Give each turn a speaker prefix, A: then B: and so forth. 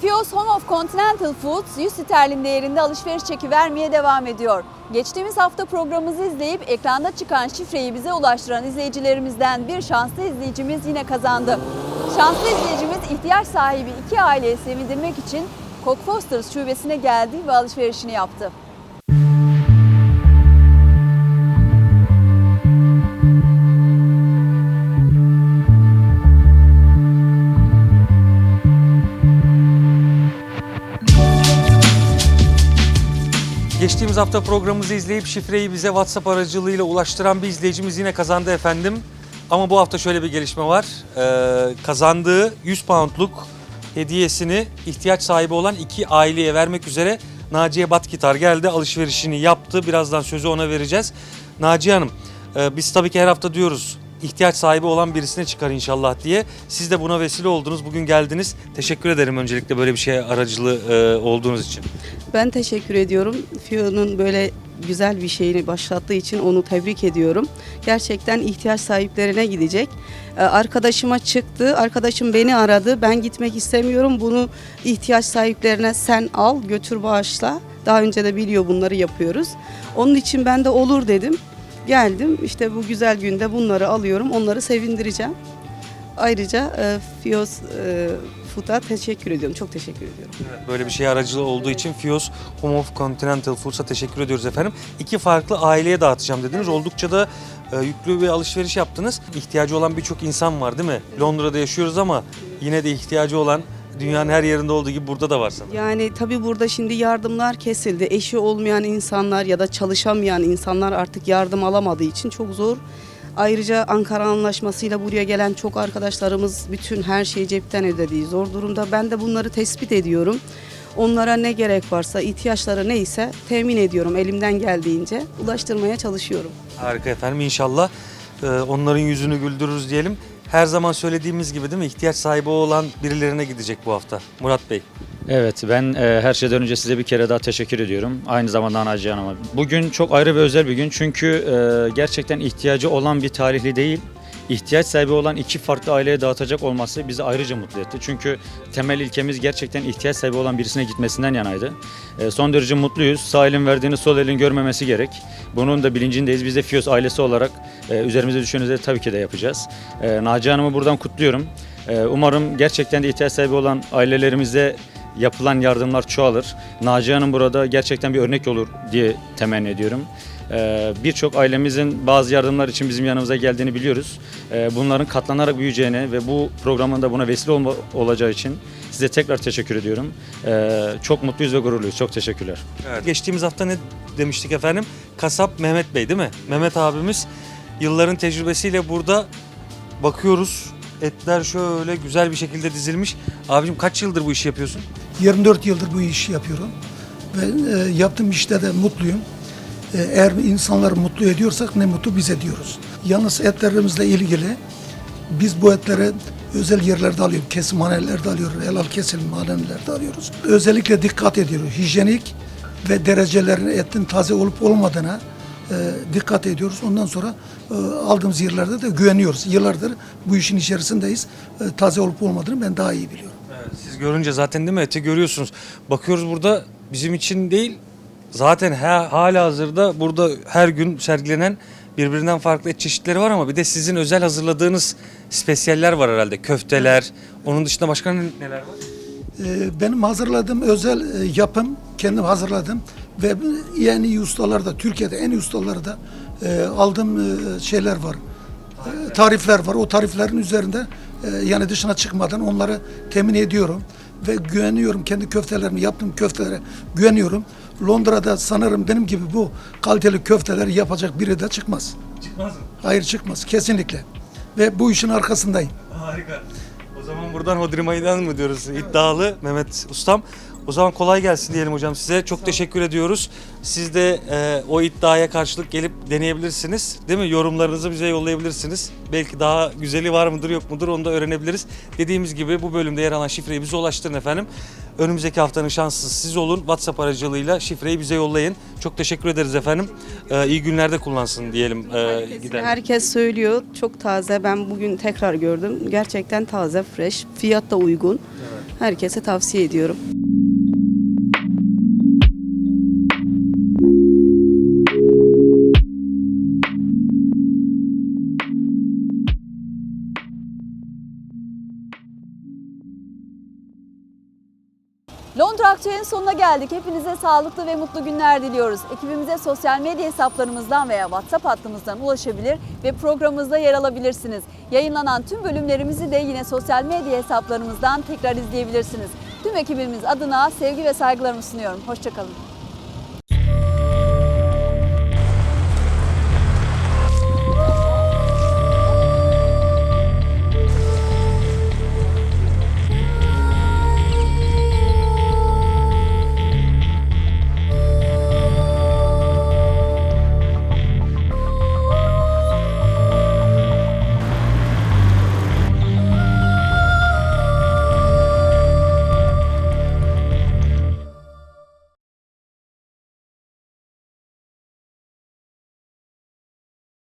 A: Fios Home of Continental Foods 100 sterlin değerinde alışveriş çeki vermeye devam ediyor. Geçtiğimiz hafta programımızı izleyip ekranda çıkan şifreyi bize ulaştıran izleyicilerimizden bir şanslı izleyicimiz yine kazandı. Şanslı izleyicimiz ihtiyaç sahibi iki aileyi sevindirmek için Cock Fosters şubesine geldi ve alışverişini yaptı.
B: Geçtiğimiz hafta programımızı izleyip şifreyi bize WhatsApp aracılığıyla ulaştıran bir izleyicimiz yine kazandı efendim. Ama bu hafta şöyle bir gelişme var. Ee, kazandığı 100 poundluk hediyesini ihtiyaç sahibi olan iki aileye vermek üzere Naciye Batkitar geldi. Alışverişini yaptı. Birazdan sözü ona vereceğiz. Naciye Hanım, e, biz tabii ki her hafta diyoruz ihtiyaç sahibi olan birisine çıkar inşallah diye. Siz de buna vesile oldunuz. Bugün geldiniz. Teşekkür ederim öncelikle böyle bir şey aracılığı e, olduğunuz için.
C: Ben teşekkür ediyorum. Fio'nun böyle güzel bir şeyini başlattığı için onu tebrik ediyorum. Gerçekten ihtiyaç sahiplerine gidecek. Ee, Arkadaşıma çıktı. Arkadaşım beni aradı. Ben gitmek istemiyorum. Bunu ihtiyaç sahiplerine sen al, götür bağışla. Daha önce de biliyor bunları yapıyoruz. Onun için ben de olur dedim. Geldim. İşte bu güzel günde bunları alıyorum. Onları sevindireceğim. Ayrıca e, e, Food'a teşekkür ediyorum. Çok teşekkür ediyorum.
B: Böyle bir şey aracılığı olduğu için Fios Home of Continental Foods'a teşekkür ediyoruz efendim. İki farklı aileye dağıtacağım dediniz. Oldukça da e, yüklü bir alışveriş yaptınız. İhtiyacı olan birçok insan var değil mi? Londra'da yaşıyoruz ama yine de ihtiyacı olan dünyanın her yerinde olduğu gibi burada da var sanırım.
C: Yani tabii burada şimdi yardımlar kesildi. Eşi olmayan insanlar ya da çalışamayan insanlar artık yardım alamadığı için çok zor. Ayrıca Ankara Anlaşması'yla buraya gelen çok arkadaşlarımız bütün her şeyi cepten ödediği zor durumda. Ben de bunları tespit ediyorum. Onlara ne gerek varsa, ihtiyaçları neyse temin ediyorum elimden geldiğince. Ulaştırmaya çalışıyorum.
B: Harika efendim inşallah e, onların yüzünü güldürürüz diyelim. Her zaman söylediğimiz gibi değil mi? İhtiyaç sahibi olan birilerine gidecek bu hafta. Murat Bey.
D: Evet ben e, her şeyden önce size bir kere daha teşekkür ediyorum. Aynı zamanda Naciye Hanım'a. Bugün çok ayrı ve özel bir gün çünkü e, gerçekten ihtiyacı olan bir tarihli değil, ihtiyaç sahibi olan iki farklı aileye dağıtacak olması bizi ayrıca mutlu etti. Çünkü temel ilkemiz gerçekten ihtiyaç sahibi olan birisine gitmesinden yanaydı. E, son derece mutluyuz. Sağ elin verdiğini sol elin görmemesi gerek. Bunun da bilincindeyiz. Biz de Fiyos ailesi olarak e, üzerimize düşeni tabii ki de yapacağız. E, Naciye Hanım'ı buradan kutluyorum. E, umarım gerçekten de ihtiyaç sahibi olan ailelerimize yapılan yardımlar çoğalır. Naciye Hanım burada gerçekten bir örnek olur diye temenni ediyorum. Ee, Birçok ailemizin bazı yardımlar için bizim yanımıza geldiğini biliyoruz. Ee, Bunların katlanarak büyüyeceğini ve bu programın da buna vesile olma, olacağı için size tekrar teşekkür ediyorum. Ee, Çok mutluyuz ve gururluyuz. Çok teşekkürler.
B: Geçtiğimiz hafta ne demiştik efendim? Kasap Mehmet Bey değil mi? Mehmet abimiz yılların tecrübesiyle burada bakıyoruz. Etler şöyle güzel bir şekilde dizilmiş. Abicim kaç yıldır bu işi yapıyorsun?
E: 24 yıldır bu işi yapıyorum ve e, yaptığım işte de mutluyum. E, eğer insanları mutlu ediyorsak ne mutlu bize diyoruz. Yalnız etlerimizle ilgili biz bu etleri özel yerlerde alıyoruz. Kesimhanelerde alıyoruz. Helal kesimhanelerde alıyoruz. Özellikle dikkat ediyoruz. Hijyenik ve derecelerin etin taze olup olmadığına e, dikkat ediyoruz. Ondan sonra e, aldığımız yerlerde de güveniyoruz. Yıllardır bu işin içerisindeyiz. E, taze olup olmadığını ben daha iyi biliyorum.
B: Siz görünce zaten değil mi eti görüyorsunuz. Bakıyoruz burada bizim için değil zaten ha, hala hazırda burada her gün sergilenen birbirinden farklı et çeşitleri var ama bir de sizin özel hazırladığınız spesiyeller var herhalde. Köfteler, onun dışında başka ne- neler var?
E: Ee, Benim hazırladığım özel e, yapım, kendim hazırladım ve en iyi ustalarda, Türkiye'de en iyi ustalarda e, aldığım e, şeyler var. E, Tarifler var. O tariflerin üzerinde e, yani dışına çıkmadan onları temin ediyorum ve güveniyorum kendi köftelerimi, yaptığım köftelere güveniyorum. Londra'da sanırım benim gibi bu kaliteli köfteleri yapacak biri de çıkmaz.
B: Çıkmaz mı?
E: Hayır çıkmaz kesinlikle. Ve bu işin arkasındayım.
B: Harika. O zaman buradan Hodri Meydan mı diyoruz iddialı Mehmet Ustam. O zaman kolay gelsin diyelim hocam size. Çok teşekkür ediyoruz. Siz de e, o iddiaya karşılık gelip deneyebilirsiniz. Değil mi? Yorumlarınızı bize yollayabilirsiniz. Belki daha güzeli var mıdır yok mudur onu da öğrenebiliriz. Dediğimiz gibi bu bölümde yer alan şifreyi bize ulaştırın efendim. Önümüzdeki haftanın şanslısı siz olun. WhatsApp aracılığıyla şifreyi bize yollayın. Çok teşekkür ederiz efendim. E, iyi günlerde kullansın diyelim e, gider.
C: Herkes söylüyor çok taze. Ben bugün tekrar gördüm. Gerçekten taze, fresh. Fiyat da uygun. Herkese tavsiye ediyorum.
A: Londra Aktüel'in sonuna geldik. Hepinize sağlıklı ve mutlu günler diliyoruz. Ekibimize sosyal medya hesaplarımızdan veya WhatsApp hattımızdan ulaşabilir ve programımızda yer alabilirsiniz. Yayınlanan tüm bölümlerimizi de yine sosyal medya hesaplarımızdan tekrar izleyebilirsiniz. Tüm ekibimiz adına sevgi ve saygılarımı sunuyorum. Hoşçakalın.